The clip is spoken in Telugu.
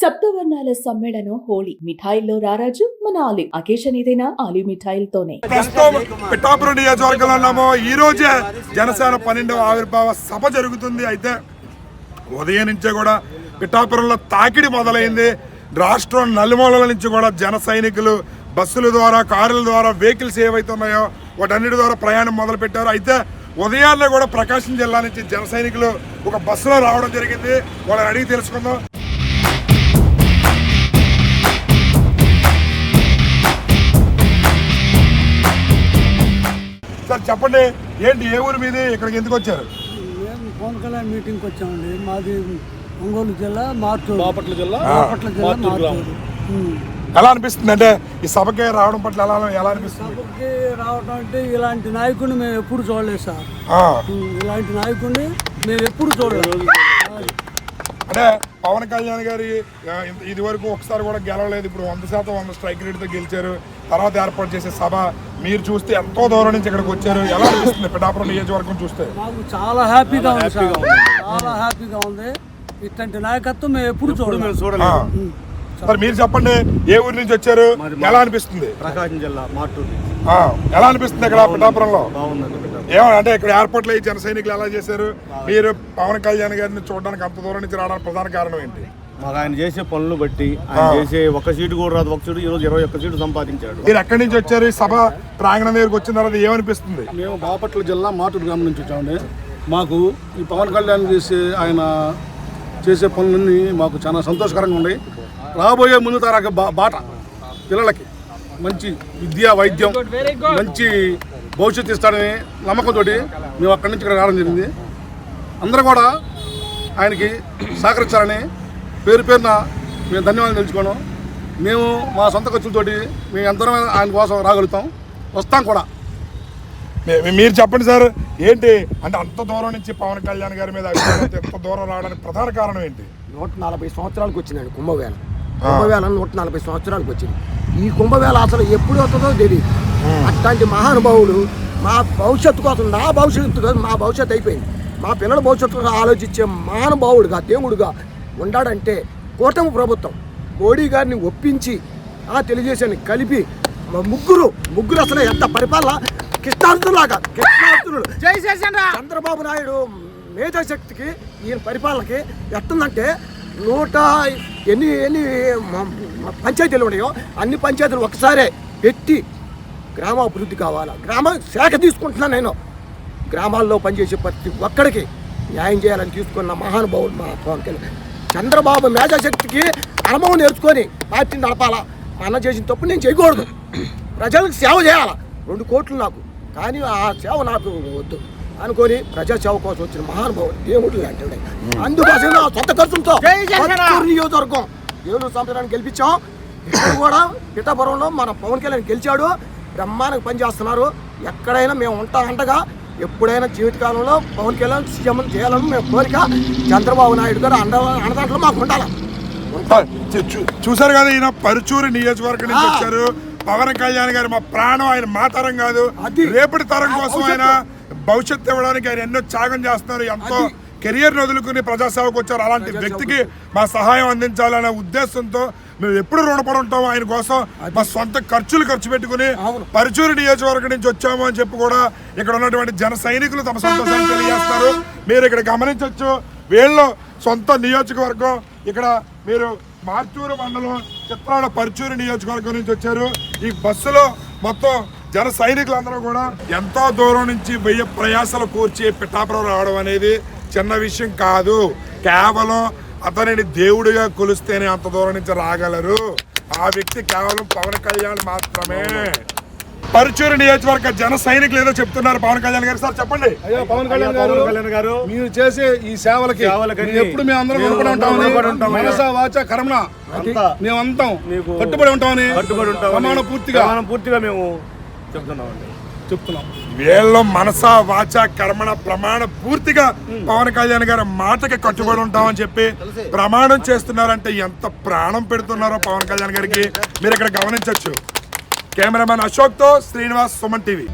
సప్తవర్ణాల సమ్మేళనం హోళీ మిఠాయిల్లో రారాజు మన ఆలి. అకేషన్ ఏదైనా ఆలి మిఠాయిలతోనే. ప్రస్తుతం పిఠాపురం నియోజకవర్గంలో ఉన్నాము. ఈ రోజే జనసేన పన్నెండవ ఆవిర్భావ సభ జరుగుతుంది. అయితే ఉదయం నుంచే కూడా పిఠాపురంలో తాకిడి మొదలైంది. రాష్ట్రం నలుమూలల నుంచి కూడా జన సైనికులు బస్సుల ద్వారా కారుల ద్వారా వెహికల్స్ ఏవైతే ఉన్నాయో వాటన్నిటి ద్వారా ప్రయాణం మొదలుపెట్టారు. అయితే ఉదయాన్నే కూడా ప్రకాశం జిల్లా నుంచి జన సైనికులు ఒక బస్సులో రావడం జరిగింది. వాళ్ళని అడిగి తెలుసుకుందాం. సార్ చెప్పండి ఏంటి ఏ ఊరు మీది ఇక్కడికి ఎందుకు వచ్చారు? పవన్ కళ్యాణ్ మీటింగ్కి వచ్చామండి. మాది ఒంగోలు జిల్లా మార్టూరు బాపట్ల జిల్లా బాపట్ల జిల్లా మార్టూరు ఉమ్. ఎలా అనిపిస్తుంది అంటే ఈ సభకి రావడం పట్ల ఎలా ఎలా అనిపిస్తుంది సభకి రావడం అంటే ఇలాంటి నాయకుడిని మేము ఎప్పుడు చూడలేదు సార్. ఆ, ఉమ్, ఇలాంటి నాయకుడిని మేము ఎప్పుడు చూడలేదు. అంటే పవన్ కళ్యాణ్ గారి ఇది వరకు ఒకసారి కూడా గెలవలేదు. ఇప్పుడు వంద శాతం వంద స్ట్రైక్ రేట్తో గెలిచారు. తర్వాత ఏర్పాటు చేసే సభ మీరు చూస్తే ఎంతో దూరం నుంచి ఇక్కడికి వచ్చారు. ఎలా అనిపిస్తుంది పిఠాపురం నియోజకవర్గం చూస్తే? మాకు చాలా హ్యాపీగా ఉంది చాలా హ్యాపీగా ఉంది. ఇట్లాంటి నాయకత్వం మేము ఎప్పుడు చూడలేదు. చూడలేదు. మరి మీరు చెప్పండి ఏ ఊరి నుంచి వచ్చారు? ఎలా అనిపిస్తుంది? ప్రకాశం జిల్లా మార్టూరు ఆ, ఎలా అనిపిస్తుంది ఇక్కడ పిఠాపురంలో? ఏమన్నా అంటే ఇక్కడ ఏర్పాట్లు అయ్యి జన సైనికులు ఎలా చేశారు? మీరు పవన్ కళ్యాణ్ గారిని చూడడానికి అంత దూరం నుంచి రావడానికి ప్రధాన కారణం ఏంటి? మాకు ఆయన చేసే పనులు బట్టి ఆయన చేసే ఒక సీటు కూడా రాదు. ఒక సీటు ఈరోజు ఇరవై ఒక్క సీటు సంపాదించాడు. మీరు ఎక్కడి నుంచి వచ్చారు? ఈ సభ ప్రాంగణం దగ్గరికి వచ్చిన తర్వాత ఏమనిపిస్తుంది? మేము బాపట్ల జిల్లా మాటూరు గ్రామం నుంచి వచ్చామండి. మాకు ఈ పవన్ కళ్యాణ్ చేసే ఆయన చేసే పనులన్నీ మాకు చాలా సంతోషకరంగా ఉన్నాయి. రాబోయే ముందు తరాక బా బాట పిల్లలకి. మంచి విద్య వైద్యం మంచి భవిష్యత్తు ఇస్తాడని నమ్మకంతో మేము అక్కడి నుంచి ఇక్కడ రావడం జరిగింది. అందరూ కూడా ఆయనకి సహకరించాలని పేరు పేరున మేము ధన్యవాదాలు తెలుసుకోవడం మేము మా సొంత ఖర్చులతోటి మేము ఎంతలో ఆయన కోసం రాగలుగుతాం. వస్తాం కూడా. మీరు చెప్పండి సార్ ఏంటి? అంటే అంత దూరం నుంచి పవన్ కళ్యాణ్ గారి మీద ఎంత దూరం రావడానికి ప్రధాన కారణం ఏంటి? నూట నలభై సంవత్సరాలకు వచ్చిందండి కుంభవేళ కుంభవేళ నూట నలభై సంవత్సరాలకు వచ్చింది. ఈ కుంభవేళ అసలు ఎప్పుడు వస్తుందో తెలియదు అట్లాంటి మహానుభావులు మా భవిష్యత్తు కోసం నా భవిష్యత్తు కాదు మా భవిష్యత్తు అయిపోయింది. మా పిల్లల భవిష్యత్తు కోసం ఆలోచించే మహానుభావుడుగా దేవుడుగా ఉండాడంటే కూటమి ప్రభుత్వం. మోడీ గారిని ఒప్పించి ఆ తెలియజేసాన్ని కలిపి మా ముగ్గురు ముగ్గురు అసలు ఎంత పరిపాలన? కృష్ణార్థులాగా కృష్ణార్థులు చంద్రబాబు నాయుడు మేధాశక్తికి ఈయన పరిపాలనకి ఎట్టుందంటే నూట ఎన్ని ఎన్ని పంచాయతీలు ఉన్నాయో అన్ని పంచాయతీలు ఒకసారే పెట్టి గ్రామాభివృద్ధి కావాలా? గ్రామ శాఖ తీసుకుంటున్నాను నేను. గ్రామాల్లో పనిచేసే ప్రతి ఒక్కడికి న్యాయం చేయాలని తీసుకున్న మహానుభావుడు మా పవన్ కళ్యాణ్. చంద్రబాబు మేధాశక్తికి అనుభవం నేర్చుకొని పార్టీని నడపాలా? మా అన్న చేసిన తప్పు నేను చేయకూడదు. ప్రజలకు సేవ చేయాలా? రెండు కోట్లు నాకు. కానీ ఆ సేవ నాకు వద్దు. అనుకొని ప్రజా సేవ కోసం వచ్చిన మహానుభావుడు దేవుడు లాంటి. అందుకోసం సొంత ఖర్చులతో నియోజకవర్గం ఏలూరు సంవత్సరాన్ని గెలిపించాం. ఇప్పుడు కూడా పిఠాపురంలో మన పవన్ కళ్యాణ్ గెలిచాడు. బ్రహ్మాండంగా పనిచేస్తున్నారు ఎక్కడైనా మేము ఉంటాం అంటగా ఎప్పుడైనా జీవితకాలంలో పవన్ కళ్యాణ్ సీఎం చేయాలని మేము కోరిక చంద్రబాబు నాయుడు గారు అండ అన్నదాంట్లో మాకు ఉండాలి. చూసారు కదా ఈయన పరుచూరు నియోజకవర్గం నుంచి వచ్చారు. పవన్ కళ్యాణ్ గారు మా ప్రాణం ఆయన మా తరం కాదు. రేపటి తరం కోసం ఆయన భవిష్యత్తు. ఇవ్వడానికి ఆయన ఎన్నో త్యాగం చేస్తున్నారు. ఎంతో కెరియర్ వదులుకుని ప్రజాసేవకు వచ్చారు. అలాంటి వ్యక్తికి మా సహాయం అందించాలనే ఉద్దేశంతో మేము ఎప్పుడు రుణపడి ఉంటాము ఆయన కోసం మా సొంత ఖర్చులు ఖర్చు పెట్టుకుని పరుచూరు నియోజకవర్గం నుంచి వచ్చాము అని చెప్పి కూడా ఇక్కడ ఉన్నటువంటి జన సైనికులు తమ సంతోషాన్ని తెలియజేస్తారు. మీరు ఇక్కడ గమనించవచ్చు వీళ్ళు సొంత నియోజకవర్గం. ఇక్కడ మీరు మార్చూరు మండలం చిత్రాల పరుచూరు నియోజకవర్గం నుంచి వచ్చారు. ఈ బస్సులో మొత్తం జన సైనికులందరూ కూడా ఎంతో దూరం నుంచి వెయ్యి ప్రయాసాలు కూర్చి పిఠాపురం రావడం అనేది చిన్న విషయం కాదు. కేవలం అతనిని దేవుడిగా కొలిస్తేనే అంత దూరం నుంచి రాగలరు. ఆ వ్యక్తి కేవలం పవన్ కళ్యాణ్ మాత్రమే. పరుచూరు నియోజకవర్గ జన సైనికులు ఏదో చెప్తున్నారు పవన్ కళ్యాణ్ గారు. సార్ చెప్పండి. అయ్యా పవన్ కళ్యాణ్ గారు కళ్యాణ్ గారు. మీరు చేసే ఈ సేవలకి ఎప్పుడు మేము అందరం ఉంటామని ఉంటామని మనస వాచ కర్మణ మేము అంతం కట్టుబడి ఉంటామని కట్టుబడి ఉంటాం ప్రమాణ పూర్తిగా ప్రమాణ పూర్తిగా మేము చెప్తున్నామండి. చెప్తున్నాం. వీళ్ళు మనస వాచ కర్మణ ప్రమాణ పూర్తిగా పవన్ కళ్యాణ్ గారి మాటకి కట్టుబడి ఉంటామని చెప్పి ప్రమాణం చేస్తున్నారంటే ఎంత ప్రాణం పెడుతున్నారో పవన్ కళ్యాణ్ గారికి? మీరు ఇక్కడ గమనించవచ్చు కెమెరామెన్ అశోక్తో శ్రీనివాస్ సుమన్ టీవీ.